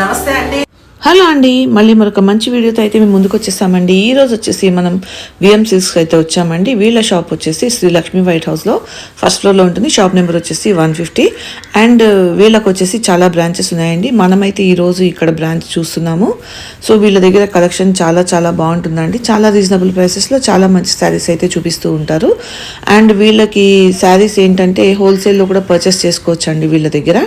నమస్తే అండి. హలో అండి. మళ్ళీ మరొక మంచి వీడియోతో అయితే మేము ముందుకు వచ్చేసామండి. ఈ రోజు వచ్చేసి మనం విఎం సిల్క్స్ అయితే వచ్చామండి. వీళ్ళ షాప్ వచ్చేసి శ్రీ లక్ష్మీ వైట్ హౌస్లో ఫస్ట్ ఫ్లోర్లో ఉంటుంది. షాప్ నెంబర్ వచ్చేసి వన్ ఫిఫ్టీ. అండ్ వీళ్ళకి వచ్చేసి చాలా బ్రాంచెస్ ఉన్నాయండి. మనమైతే ఈ రోజు ఇక్కడ బ్రాంచ్ చూస్తున్నాము. సో వీళ్ళ దగ్గర కలెక్షన్ చాలా చాలా బాగుంటుందండి. చాలా రీజనబుల్ ప్రైసెస్లో చాలా మంచి శారీస్ అయితే చూపిస్తూ ఉంటారు. అండ్ వీళ్ళకి శారీస్ ఏంటంటే హోల్సేల్లో కూడా పర్చేస్ చేసుకోవచ్చు అండి వీళ్ళ దగ్గర.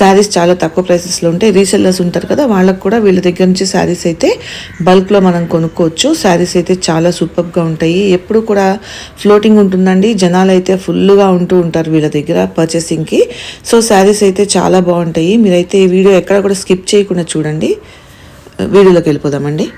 శారీస్ చాలా తక్కువ ప్రైసెస్లో ఉంటాయి. రీసెల్లర్స్ ఉంటారు కదా వాళ్ళకు కూడా వీళ్ళ దగ్గర నుంచి శారీస్ అయితే బల్క్లో మనం కొనుక్కోవచ్చు. శారీస్ అయితే చాలా సూపర్గా ఉంటాయి. ఎప్పుడు కూడా ఫ్లోటింగ్ ఉంటుందండి. జనాలు అయితే ఫుల్గా ఉంటూ ఉంటారు వీళ్ళ దగ్గర పర్చేసింగ్కి. సో శారీస్ అయితే చాలా బాగుంటాయి. మీరైతే ఈ వీడియో ఎక్కడ కూడా స్కిప్ చేయకుండా చూడండి. వీడియోలోకి వెళ్ళిపోదామండి.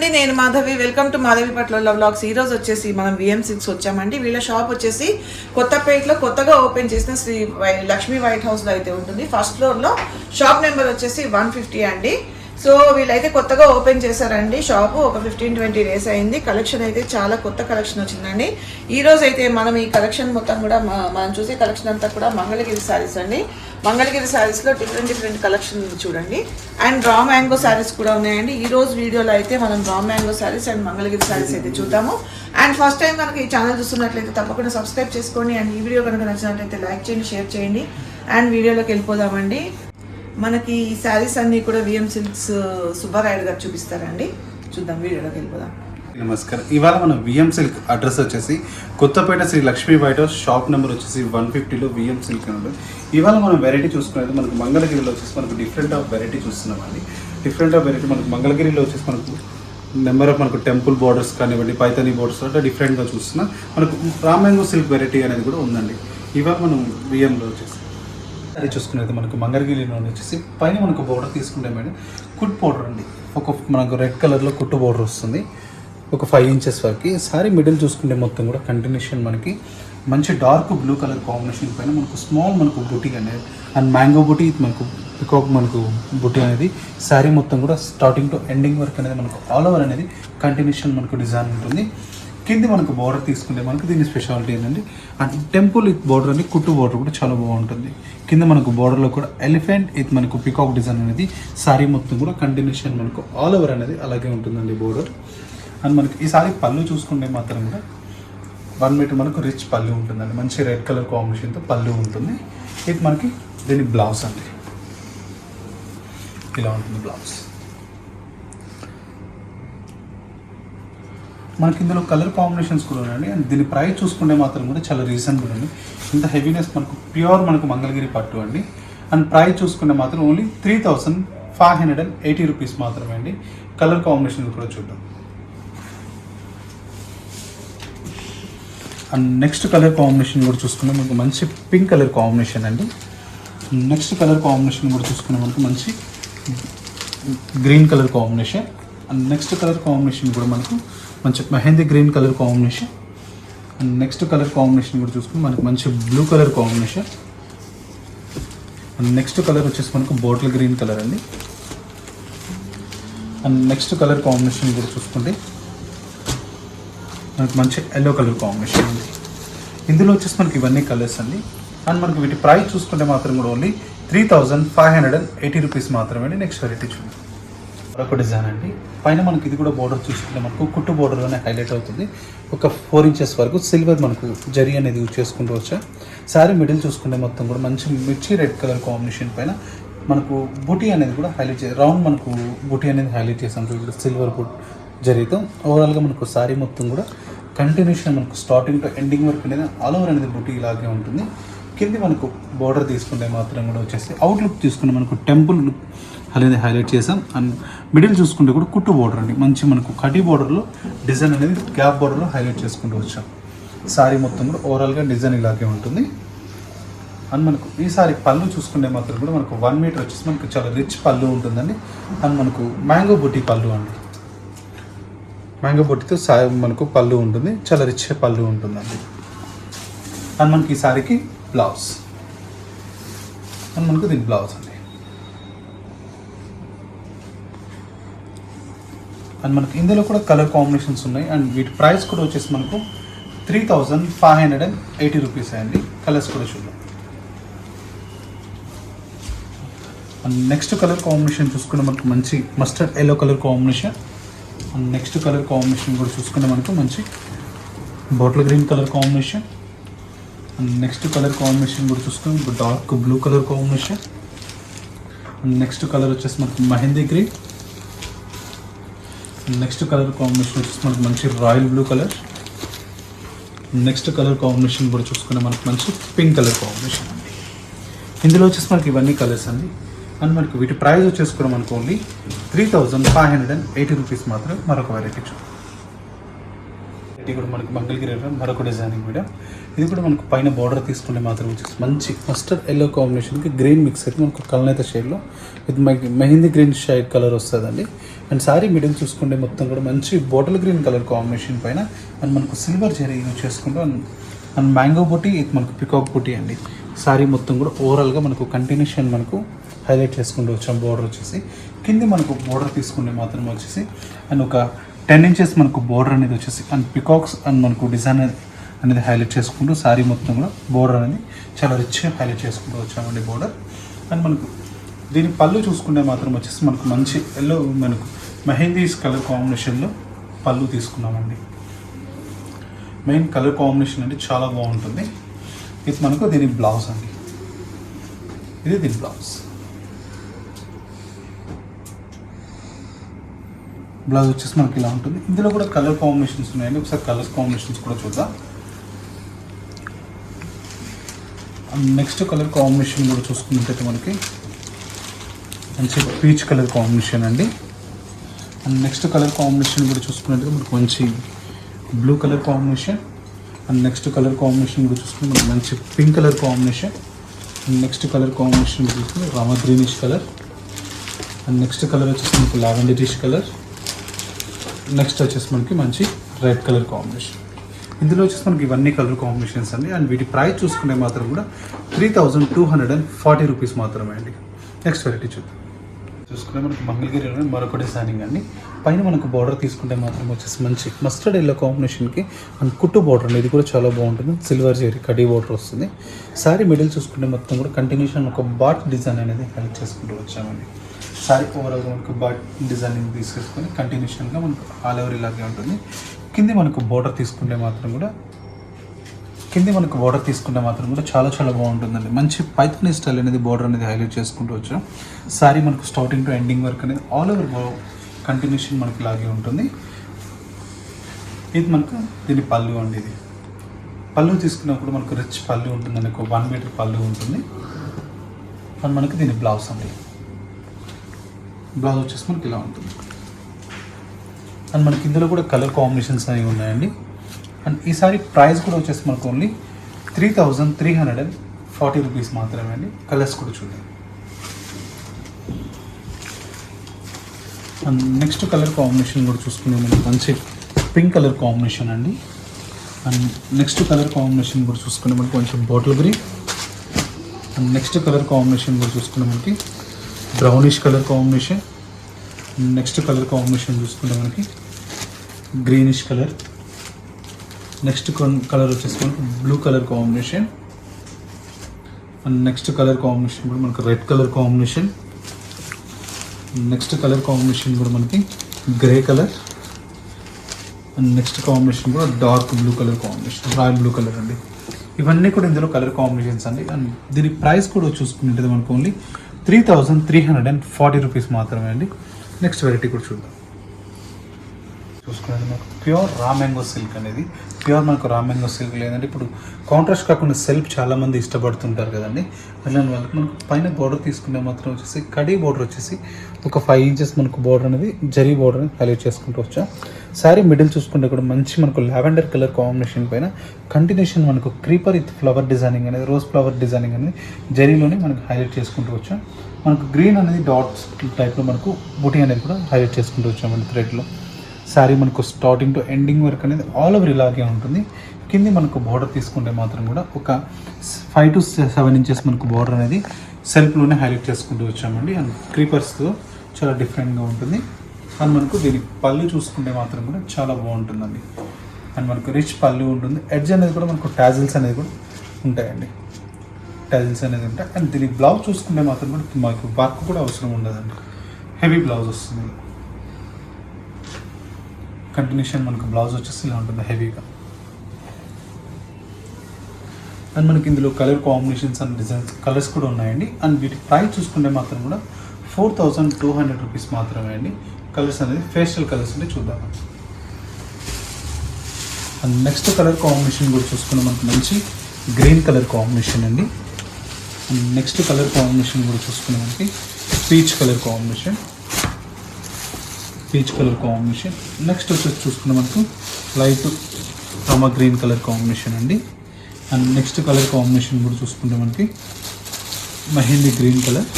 అండి నేను మాధవి. వెల్కమ్ టు మాధవి పట్ల వ్లాగ్స్ ఈ రోజు వచ్చేసి మనం విఎం సిక్స్ వచ్చామండి. వీళ్ళ షాప్ వచ్చేసి కొత్తపేటలో కొత్తగా ఓపెన్ చేసిన శ్రీ లక్ష్మీ వైట్ హౌస్లో అయితే ఉంటుంది. ఫస్ట్ ఫ్లోర్లో షాప్ నెంబర్ వచ్చేసి వన్ ఫిఫ్టీ అండి. సో వీళ్ళైతే కొత్తగా ఓపెన్ చేశారండి షాపు. ఒక ఫిఫ్టీన్ ట్వంటీ డేస్ అయింది. కలెక్షన్ అయితే చాలా కొత్త కలెక్షన్ వచ్చిందండి. ఈ రోజు అయితే మనం ఈ కలెక్షన్ మొత్తం కూడా మనం చూసే కలెక్షన్ అంతా కూడా మంగళగిరి శారీస్ అండి. మంగళగిరి శారీస్లో డిఫరెంట్ డిఫరెంట్ కలెక్షన్ చూడండి. అండ్ రా మ్యాంగో శారీస్ కూడా ఉన్నాయండి. ఈ రోజు వీడియోలో అయితే మనం raw mango saris and Mangalagiri saris అయితే చూద్దాము. అండ్ ఫస్ట్ టైం కనుక ఈ ఛానల్ చూస్తున్నట్లయితే తప్పకుండా సబ్స్క్రైబ్ చేసుకోండి. అండ్ ఈ వీడియో కనుక నచ్చినట్లయితే లైక్ చేయండి షేర్ చేయండి. అండ్ వీడియోలోకి వెళ్ళిపోదామండి. మనకి ఈ శారీస్ అన్ని కూడా విఎం సిల్క్స్ uh, సుబ్బారాయుడు గారు చూపిస్తారండి. చూద్దాం వీడియోలోకి వెళ్ళిపోదాం. నమస్కారం. ఇవాళ మన విఎం సిల్క్ అడ్రస్ వచ్చేసి కొత్తపేట శ్రీ లక్ష్మీ బయట షాప్ నెంబర్ వచ్చేసి వన్ ఫిఫ్టీలో విఎం సిల్క్ అని ఇవాళ మనం వెరైటీ చూసుకునేది మనకు మంగళగిరిలో వచ్చేసి మనకు డిఫరెంట్ ఆఫ్ వెరైటీ చూస్తున్నామండి. డిఫరెంట్ ఆఫ్ వెరైటీ మనకు మంగళగిరిలో వచ్చేసి మనకు నెంబర్ ఆఫ్ మనకు టెంపుల్ బార్డర్స్ కానివ్వండి పైతని బార్డర్స్ అంటే డిఫరెంట్గా చూస్తున్నాం మనకు రామ్యాంగో సిల్క్ వెరైటీ అనేది కూడా ఉందండి. ఇవాళ మనం విఎంలో వచ్చేసి అది చూసుకునేది మనకు మంగళగిరిలో వచ్చేసి. పైన మనకు బోర్డర్ తీసుకుంటే మేడం కుట్ బోర్డర్ అండి. ఒక మనకు రెడ్ కలర్లో కుట్టు బోర్డర్ వస్తుంది. ఒక ఫైవ్ ఇంచెస్ వరకు. సారీ మిడిల్ చూసుకుంటే మొత్తం కూడా కంటిన్యూషన్ మనకి. మంచి డార్క్ బ్లూ కలర్ కాంబినేషన్ పైన మనకు స్మాల్ మనకు బుటీ అనేది అండ్ మ్యాంగో బుటీ మనకు పికాక్ మనకు బుటీ అనేది. శారీ మొత్తం కూడా స్టార్టింగ్ టు ఎండింగ్ వర్క్ అనేది మనకు ఆల్ ఓవర్ అనేది కంటిన్యూషన్ మనకు డిజైన్ ఉంటుంది. కింది మనకు బోర్డర్ తీసుకుంటే మనకు దీని స్పెషాలిటీ ఏంటంటే అండ్ టెంపుల్ విత్ బోర్డర్ అని కుట్టు బోర్డర్ కూడా చాలా బాగుంటుంది. కింద మనకు బోర్డర్లో కూడా ఎలిఫెంట్ ఇది మనకు పికాక్ డిజైన్ అనేది సారీ మొత్తం కూడా కంటిన్యూషన్ మనకు ఆల్ ఓవర్ అనేది అలాగే ఉంటుందండి బోర్డర్ అండ్ మనకి ఈ సారీ పళ్ళు చూసుకుంటే మాత్రం కూడా వన్ మీటర్ మనకు రిచ్ పళ్ళు ఉంటుందండి. మంచి రెడ్ కలర్ కాంబినేషన్తో పళ్ళు ఉంటుంది. ఇది మనకి దీని బ్లౌజ్ అండి. ఇలా ఉంటుంది బ్లౌజ్ మనకి ఇందులో కలర్ కాంబినేషన్స్ కూడా ఉన్నాయండి. అండ్ దీని ప్రైస్ చూసుకుంటే మాత్రం కూడా చాలా రీజనబుల్ అండి. ఇంత హెవీనెస్ మనకు ప్యూర్ మనకు మంగళగిరి పట్టు అండి. అండ్ ప్రైస్ చూసుకుంటే మాత్రం only three thousand five hundred and eighty rupees మాత్రమే అండి. కలర్ కాంబినేషన్ కూడా చూద్దాం. అండ్ నెక్స్ట్ కలర్ కాంబినేషన్ కూడా చూసుకుంటే మనకు మంచి పింక్ కలర్ కాంబినేషన్ అండి. నెక్స్ట్ కలర్ కాంబినేషన్ కూడా చూసుకుంటే మనకు మంచి green colour combination and next colour combination కూడా మనకు మంచి mehndi green colour combination. And next colour combination కూడా చూసుకుని మనకు మంచి blue colour combination. And next colour వచ్చేసి మనకు బాటిల్ గ్రీన్ కలర్ అండి. అండ్ నెక్స్ట్ కలర్ కాంబినేషన్ కూడా చూసుకుంటే మనకు మంచి ఎల్లో కలర్ కాంబినేషన్ ఉంది ఇందులో వచ్చేసి మనకి ఇవన్నీ కలర్స్ అండి. అండ్ మనకి వీటి ప్రైస్ చూసుకుంటే మాత్రం కూడా only three thousand five hundred and eighty rupees మాత్రమే అండి. నెక్స్ట్ వెరైటీ చూడండి మరొక డిజైన్ అండి. పైన మనకి ఇది కూడా బోర్డర్ చూసుకుంటే మనకు కుట్టు బోర్డర్లోనే హైలైట్ అవుతుంది. ఒక ఫోర్ ఇంచెస్ వరకు సిల్వర్ మనకు జరీ అనేది యూజ్ చేసుకుంటూ వచ్చా. శారీ మిడిల్ చూసుకుంటే మొత్తం కూడా మంచి మిర్చి రెడ్ కలర్ కాంబినేషన్ పైన మనకు బుటీ అనేది కూడా హైలైట్ చే రౌండ్ మనకు బుటీ అనేది హైలైట్ చేసాం ఇక్కడ సిల్వర్ బుట్ జరీతో ఓవరాల్గా మనకు శారీ మొత్తం కూడా కంటిన్యూషన్ మనకు స్టార్టింగ్ టు ఎండింగ్ వరకు అనేది ఆల్ ఓవర్ అనేది బుటీ ఇలాగే ఉంటుంది. కింది మనకు బోర్డర్ తీసుకుంటే మాత్రం కూడా వచ్చేసి అవుట్ లుక్ తీసుకుంటే మనకు టెంపుల్ లుక్ అనేది హైలైట్ చేసాం అండ్ మిడిల్ చూసుకుంటే కూడా కుట్టు బోర్డర్ అండి. మంచి మనకు కటి బోర్డర్లో డిజైన్ అనేది గ్యాప్ బోర్డర్లో హైలైట్ చేసుకుంటూ వచ్చాం. సారీ మొత్తం కూడా ఓవరాల్గా డిజైన్ ఇలాగే ఉంటుంది. అండ్ మనకు ఈ పళ్ళు చూసుకుంటే మాత్రం కూడా మనకు వన్ మీటర్ వచ్చేసి మనకు చాలా రిచ్ పళ్ళు ఉంటుందండి. అండ్ మనకు మ్యాంగో బుట్టి పళ్ళు అండి. మ్యాంగో బొట్టితో సా మనకు పళ్ళు ఉంటుంది. చాలా రిచ్ పళ్ళు ఉంటుందండి. అండ్ మనకి ఈ సారీకి బ్లౌజ్ అండ్ మనకు దీని బ్లౌజ్ అండి. అండ్ మనకి ఇందులో కూడా కలర్ కాంబినేషన్స్ ఉన్నాయి. అండ్ వీటి ప్రైస్ కూడా వచ్చేసి మనకు three thousand five hundred and eighty rupees అండి. కలర్స్ కూడా చూద్దాం. అండ్ నెక్స్ట్ కలర్ కాంబినేషన్ చూసుకుంటే మనకు మంచి mustard yellow colour combination. And next colour combination కూడా చూసుకుంటే మనకు మంచి bottle green colour combination. And next colour combination కూడా చూసుకుంటే dark blue colour combination. And next colour వచ్చేసి మనకు mehndi green. Next colour combination వచ్చేసి మనకు మంచి royal blue colour next colour combination కూడా చూసుకునే మనకు మంచి పింక్ కలర్ కాంబినేషన్ అండి. ఇందులో వచ్చేసి మనకి ఇవన్నీ కలర్స్ అండి. అండ్ మనకి వీటి ప్రైస్ వచ్చేసుకున్నాం అనుకోండి three thousand five hundred and eighty rupees మాత్రం మరొక వెరైటీ చూద్దాం. ఇది కూడా మనకి మంగళగిరి మరొక డిజైనింగ్ కూడా ఇది కూడా మనకు పైన బార్డర్ తీసుకుంటే మాత్రం వచ్చేసి మంచి మస్టర్డ్ ఎల్లో కాంబినేషన్కి గ్రీన్ మిక్స్ అయితే మనకు కలనేత షేడ్లో ఇది మనకి మెహందీ గ్రీన్ షేడ్ కలర్ వస్తుందండి. అండ్ సారీ మిడిల్ చూసుకుంటే మొత్తం కూడా మంచి బాటిల్ గ్రీన్ కలర్ కాంబినేషన్ పైన అండ్ మనకు సిల్వర్ జరీ యూజ్ చేసుకుంటాం అండ్ అండ్ మ్యాంగో బుట్టి ఇది మనకు పికాక్ బుట్టి అండి. సారీ మొత్తం కూడా ఓవరాల్గా మనకు కంటిన్యూషన్ మనకు హైలైట్ చేసుకుంటూ వచ్చాం బోర్డర్ వచ్చేసి. కింది మనకు బోర్డర్ తీసుకుంటే మాత్రం వచ్చేసి అండ్ ఒక టెన్ ఇంచెస్ మనకు బోర్డర్ అనేది వచ్చేసి అండ్ పికాక్స్ అండ్ మనకు డిజైన్ అనేది హైలైట్ చేసుకుంటూ శారీ మొత్తం కూడా బోర్డర్ అనేది చాలా రిచ్గా హైలైట్ చేసుకుంటూ వచ్చామండి బోర్డర్. అండ్ మనకు దీని పళ్ళు చూసుకుంటే మాత్రం వచ్చేసి మనకు మంచి ఎల్లో మనకు మెహందీస్ కలర్ కాంబినేషన్లో పళ్ళు తీసుకున్నామండి. మెయిన్ కలర్ కాంబినేషన్ అంటే చాలా బాగుంటుంది. ఇది మనకు దీని బ్లౌజ్ అండి. ఇది దీని బ్లౌజ్ బ్లౌజ్ వచ్చేసి మనకి ఇలా ఉంటుంది. ఇందులో కూడా కలర్ కాంబినేషన్స్ ఉన్నాయండి. ఒకసారి కలర్స్ కాంబినేషన్స్ కూడా చూద్దాం. నెక్స్ట్ కలర్ కాంబినేషన్ కూడా చూసుకున్నట్టయితే మనకి మంచి పీచ్ కలర్ కాంబినేషన్ అండి. అండ్ నెక్స్ట్ కలర్ కాంబినేషన్ కూడా చూసుకున్నట్టుగా మనకు మంచి blue colour combination. And next colour combination కూడా చూసుకుంటే మనకు మంచి pink colour combination. And next colour combination కూడా చూసుకుంటే rama greenish colour. And next colour వచ్చేసి మనకు లావెండరిష్ కలర్. నెక్స్ట్ వచ్చేసి మనకి మంచి రెడ్ కలర్ కాంబినేషన్ ఇందులో వచ్చేసి మనకి ఇవన్నీ కలర్ కాంబినేషన్స్ అండి. అండ్ వీటి ప్రైస్ చూసుకుంటే మాత్రం కూడా three thousand two hundred and forty rupees మాత్రమే అండి. నెక్స్ట్ వెరైటీ చూద్దాం. చూసుకుంటే మనకి మంగళగిరిలో మరొక డిజైనింగ్ అండి. పైన మనకు బార్డర్ తీసుకుంటే మాత్రం వచ్చేసి మంచి మస్టర్డ్ ఎల్లో కాంబినేషన్కి అండ్ కుట్టు బార్డర్ అండి. ఇది కూడా చాలా బాగుంటుంది. సిల్వర్ జెరీ కడీ బార్డర్ వస్తుంది. సారీ మిడిల్ చూసుకుంటే మొత్తం కూడా కంటిన్యూషన్ ఒక బాట్ డిజైన్ అనేది హెల్ప్ చేసుకుంటూ వచ్చామండి. సారీ ఓవరాల్ మనకు బాట్ డిజైనింగ్ తీసుకొని కంటిన్యూషన్గా మనకు ఆల్ ఓవర్ ఇలాగే ఉంటుంది. కింది మనకు బోర్డర్ తీసుకుంటే మాత్రం కూడా కింద మనకు బోర్డర్ తీసుకుంటే మాత్రం కూడా చాలా చాలా బాగుంటుందండి. మంచి పైథానీ స్టైల్ అనేది బోర్డర్ అనేది హైలైట్ చేసుకుంటూ వచ్చాం. సారీ మనకు స్టార్టింగ్ టు ఎండింగ్ వరకు అనేది ఆల్ ఓవర్ కంటిన్యూషన్ మనకి ఇలాగే ఉంటుంది. ఇది మనకు దీని పళ్ళు అండి ఇది. పళ్ళు తీసుకున్నప్పుడు మనకు రిచ్ పళ్ళు ఉంటుందండి ఒక వన్ మీటర్ పళ్ళు ఉంటుంది. అండ్ మనకి దీని బ్లౌజ్ అండి. బ్లౌజ్ వచ్చేసి మనకి ఇలా ఉంటుంది. అండ్ మనకి ఇందులో కూడా కలర్ కాంబినేషన్స్ అనేవి ఉన్నాయండి. అండ్ ఈసారి ప్రైస్ కూడా వచ్చేసి మనకు only three thousand three hundred and forty rupees మాత్రమే అండి. కలర్స్ కూడా చూడండి. అండ్ నెక్స్ట్ కలర్ కాంబినేషన్ కూడా చూసుకునే మనకి మంచి పింక్ కలర్ కాంబినేషన్ అండి. అండ్ నెక్స్ట్ కలర్ కాంబినేషన్ కూడా చూసుకునే మనకి కొంచెం bottle green. And next colour combination కూడా చూసుకునే మనకి brownish colour combination next colour combination చూసుకుంటే మనకి గ్రీనిష్ కలర్ నెక్స్ట్ కలర్ వచ్చేసి మనకి blue colour combination and next colour combination కూడా మనకి red colour combination next colour combination కూడా మనకి grey colour and next combination కూడా dark blue colour combination royal blue colour అండి. ఇవన్నీ కూడా ఇందులో కలర్ కాంబినేషన్స్ అండి. అండ్ దీని ప్రైస్ కూడా చూసుకుంటే మనకు only three thousand three hundred and forty rupees మాత్రమే అండి. నెక్స్ట్ వెరైటీ కూడా చూద్దాం. చూసుకున్నది మనకు ప్యూర్ రా మ్యాంగో సిల్క్ అనేది. ప్యూర్ మనకు రా మ్యాంగో సిల్క్ లేదంటే ఇప్పుడు కాంట్రాస్ట్ కాకుండా సెల్ఫ్ చాలామంది ఇష్టపడుతుంటారు కదండి. అలాంటి వాళ్ళకి మనకు పైన బోర్డర్ తీసుకునే మాత్రం వచ్చేసి కడీ బోర్డర్ వచ్చేసి ఒక ఫైవ్ ఇంచెస్ మనకు బోర్డర్ అనేది జరీ బోర్డర్ అనేది హైలైట్ చేసుకుంటూ వచ్చాం. శారీ మిడిల్ చూసుకుంటే కూడా మంచి మనకు లావెండర్ కలర్ కాంబినేషన్ పైన కంటిన్యూషన్ మనకు క్రీపర్ విత్ ఫ్లవర్ డిజైనింగ్ అనేది రోజ్ ఫ్లవర్ డిజైనింగ్ అనేది జరీలోనే మనకు హైలైట్ చేసుకుంటూ వచ్చాం. మనకు గ్రీన్ అనేది డాట్స్ టైప్లో మనకు బుటీ అనేది కూడా హైలైట్ చేసుకుంటూ వచ్చామండి థ్రెడ్లో శారీ మనకు స్టార్టింగ్ టు ఎండింగ్ వరకు అనేది ఆల్ ఓవర్ ఇలాగే ఉంటుంది. కింది మనకు బార్డర్ తీసుకుంటే మాత్రం కూడా ఒక ఫైవ్ టు సెవెన్ ఇంచెస్ మనకు బార్డర్ అనేది సెల్ఫ్లోనే హైలైట్ చేసుకుంటూ వచ్చామండి. అండ్ క్రీపర్స్తో చాలా డిఫరెంట్గా ఉంటుంది. అండ్ మనకు దీని పళ్ళు చూసుకుంటే మాత్రం కూడా చాలా బాగుంటుందండి. అండ్ మనకు రిచ్ పళ్ళు ఉంటుంది. ఎడ్జ్ అనేది కూడా మనకు టాజిల్స్ అనేది కూడా ఉంటాయండి. టాజిల్స్ అనేది ఉంటాయి. అండ్ దీని బ్లౌజ్ చూసుకుంటే మాత్రం కూడా మాకు వర్క్ కూడా అవసరం ఉండదండి. హెవీ బ్లౌజ్ వస్తుంది. కంటిన్యూషన్ మనకు బ్లౌజ్ వచ్చేసి ఇలా ఉంటుంది హెవీగా. అండ్ మనకి ఇందులో colour combinations and designs colours కూడా ఉన్నాయండి. అండ్ వీటి ప్రైస్ చూసుకుంటే మాత్రం కూడా four thousand two hundred rupees మాత్రమే అండి. కలర్స్ అనేది ఫేషియల్ కలర్స్ ఉంటే చూద్దాం. అండ్ నెక్స్ట్ కలర్ కాంబినేషన్ కూడా చూసుకున్నాం మనకు మంచి గ్రీన్ కలర్ కాంబినేషన్ అండి. అండ్ నెక్స్ట్ కలర్ కాంబినేషన్ కూడా చూసుకున్నాం మనకి peach colour combination. Peach colour combination. Next వచ్చేసి చూసుకున్నాం మనకు. Light rama green colour combination అండి. అండ్ నెక్స్ట్ కలర్ కాంబినేషన్ కూడా చూసుకుంటే మనకి mehndi green colour.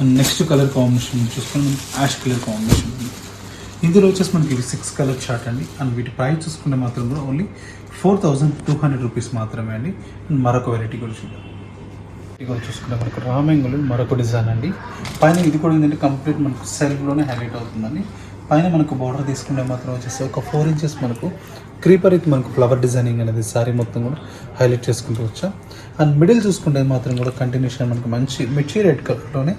And next colour combination చూసుకుంటే మనకి యాష్ కలర్ కాంబినేషన్ ఉంది ఇందులో వచ్చేసి మనకి ఇవి సిక్స్ కలర్ చార్ట్ అండి. అండ్ వీటి ప్రైస్ చూసుకుంటే మాత్రం కూడా only four thousand two hundred rupees మాత్రమే అండి. అండ్ మరొక వెరైటీ కూడా చూద్దాం. ఇదిగో చూసుకుంటే మనకు రామెంగులు మరొక డిజైన్ అండి. పైన ఇది కూడా ఏంటంటే కంప్లీట్ మనకు సెల్ఫ్లోనే హైలైట్ అవుతుందండి. పైన మనకు బార్డర్ తీసుకుంటే మాత్రం వచ్చేసి ఒక ఫోర్ ఇంచెస్ మనకు క్రీపర్ అయితే మనకు ఫ్లవర్ డిజైనింగ్ అనేది సారీ మొత్తం కూడా హైలైట్ చేసుకుంటూ వచ్చా. అండ్ మిడిల్ చూసుకుంటే మాత్రం కూడా కంటిన్యూషన్ మనకు మంచి మిర్చి రెడ్ కలర్లోనే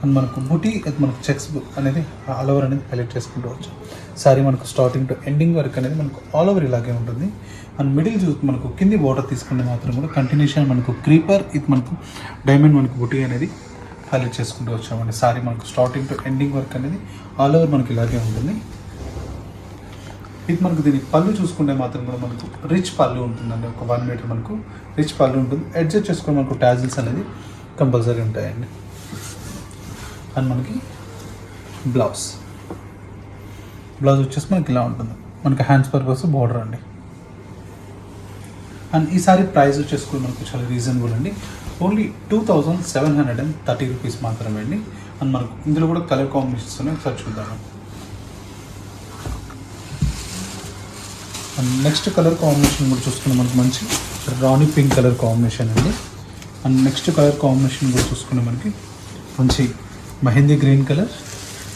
అండ్ మనకు బుటీ అది మనకు చెక్స్ అనేది ఆల్ ఓవర్ అనేది హైలైట్ చేసుకుంటూ సారీ మనకు స్టార్టింగ్ టు ఎండింగ్ వరకు అనేది మనకు ఆల్ ఓవర్ ఇలాగే ఉంటుంది. అండ్ మిడిల్ చూ మనకు కింది బోర్డర్ తీసుకుంటే మాత్రం కూడా కంటిన్యూషన్ మనకు క్రీపర్ ఇది మనకు డైమండ్ మనకు బుటీ అనేది హైలైట్ చేసుకుంటూ వచ్చామండి. సారీ మనకు స్టార్టింగ్ టు ఎండింగ్ వరకు అనేది ఆల్ ఓవర్ మనకి ఇలాగే ఉంటుంది. ఇది మనకు దీని పళ్ళు చూసుకుంటే మాత్రం కూడా మనకు రిచ్ పళ్ళు ఉంటుందండి. ఒక వన్ మీటర్ మనకు రిచ్ పళ్ళు ఉంటుంది. అడ్జస్ట్ చేసుకుని మనకు టాజిల్స్ అనేది కంపల్సరీ ఉంటాయండి. అండ్ మనకి బ్లౌజ్. బ్లౌజ్ వచ్చేసి మనకి ఇలా ఉంటుంది. మనకి హ్యాండ్స్ పర్పస్ బార్డర్ అండి. అండ్ ఈసారి ప్రైస్ వచ్చేసి కూడా మనకు చాలా రీజనబుల్ అండి. Only two thousand seven hundred and thirty rupees మాత్రమే అండి. అండ్ మనకు ఇందులో కూడా కలర్ కాంబినేషన్స్ ఉన్నాయి. ఒకసారి చూద్దాం. అండ్ నెక్స్ట్ కలర్ కాంబినేషన్ కూడా చూసుకున్నాం మనకి మంచి రాణి పింక్ కలర్ కాంబినేషన్ అండి. అండ్ నెక్స్ట్ కలర్ కాంబినేషన్ కూడా చూసుకున్నాం మనకి మంచి mehndi green colour.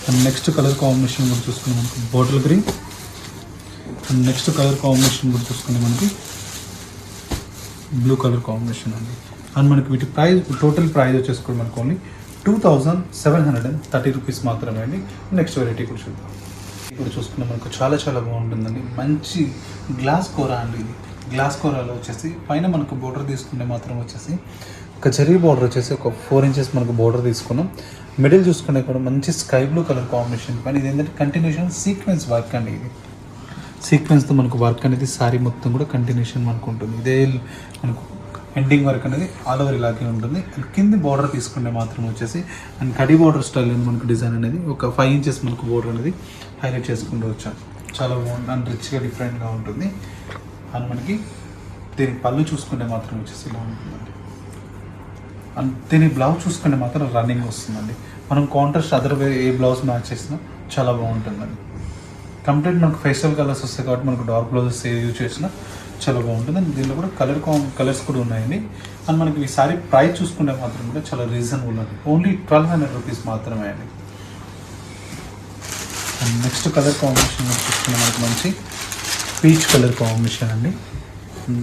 And next colour combination కూడా చూసుకున్నాం మనకి bottle green. And next colour combination కూడా చూసుకున్నాం మనకి. బ్లూ కలర్ కాంబినేషన్ అండి. అండ్ మనకి వీటి ప్రైస్ టోటల్ ప్రైస్ వచ్చేసి కూడా మనకు only two thousand seven hundred and thirty rupees మాత్రమే అండి. నెక్స్ట్ వెరైటీ కూడా చూద్దాం. ఇప్పుడు చూసుకున్న మనకు చాలా చాలా బాగుంటుందండి. మంచి గ్లాస్ కూర అండి ఇది. గ్లాస్ కూరలో వచ్చేసి పైన మనకు బోర్డర్ తీసుకుంటే మాత్రం వచ్చేసి ఒక చెరీ బోర్డర్ వచ్చేసి ఒక ఫోర్ ఇంచెస్ మనకు బోర్డర్ తీసుకున్నాం. మిడిల్ చూసుకునే కూడా మంచి స్కై బ్లూ కలర్ కాంబినేషన్ పైన ఇది ఏంటంటే కంటిన్యూషన్ సీక్వెన్స్ వర్క్ అండి ఇది. సీక్వెన్స్తో మనకు వర్క్ అనేది సారీ మొత్తం కూడా కంటిన్యూషన్ మనకు ఉంటుంది. ఇదే మనకు ఎండింగ్ వర్క్ అనేది ఆల్ ఓవర్ ఇలాగే ఉంటుంది. కింద బార్డర్ తీసుకుంటే మాత్రం వచ్చేసి అండ్ కడి బార్డర్ స్టైల్ అనేది మనకు డిజైన్ అనేది ఒక ఫైవ్ ఇంచెస్ మనకు బోర్డర్ అనేది హైలైట్ చేసుకుంటూ వచ్చాం. చాలా బాగుంటుంది అండ్ రిచ్గా డిఫరెంట్గా ఉంటుంది. అండ్ మనకి దీని పళ్ళు చూసుకుంటే మాత్రం వచ్చేసి ఇలా ఉంటుందండి. అండ్ దీని బ్లౌజ్ చూసుకుంటే మాత్రం రన్నింగ్ వస్తుందండి. మనం కాంట్రాస్ట్ అదర్ ఏ బ్లౌజ్ మ్యాచ్ చేసినా చాలా బాగుంటుందండి. కంప్లీట్ మనకు ఫేషియల్ కలర్స్ వస్తాయి కాబట్టి మనకు డార్క్ బ్లౌజెస్ ఏ యూజ్ చేసినా చాలా బాగుంటుంది. అండ్ దీనిలో కూడా కలర్ కలర్స్ కూడా ఉన్నాయండి. అండ్ మనకి ఈ సారీ ప్రైస్ చూసుకుంటే మాత్రం కూడా చాలా రీజనబుల్ అండి. ఓన్లీ ట్వెల్వ్ హండ్రెడ్ రూపీస్ మాత్రమే అండి. అండ్ నెక్స్ట్ కలర్ కాంబినేషన్ చూసుకుంటే మనకి మంచి పీచ్ కలర్ కాంబినేషన్ అండి.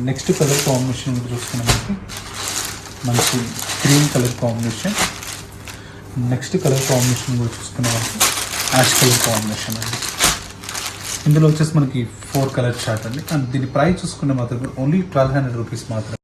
నెక్స్ట్ కలర్ కాంబినేషన్ చూసుకున్నామంటే మనకి మంచి cream colour combination. Next colour combination కూడా చూసుకున్నామంటే యాష్ కలర్ కాంబినేషన్ అండి. ఇందులో వచ్చేసి మనకి ఫోర్ కలర్ చార్ట్ అండి. అండ్ దీని ప్రైస్ చూసుకుంటే మాత్రం ఓన్లీ ట్వెల్వ్ హండ్రెడ్ రూపీస్ మాత్రం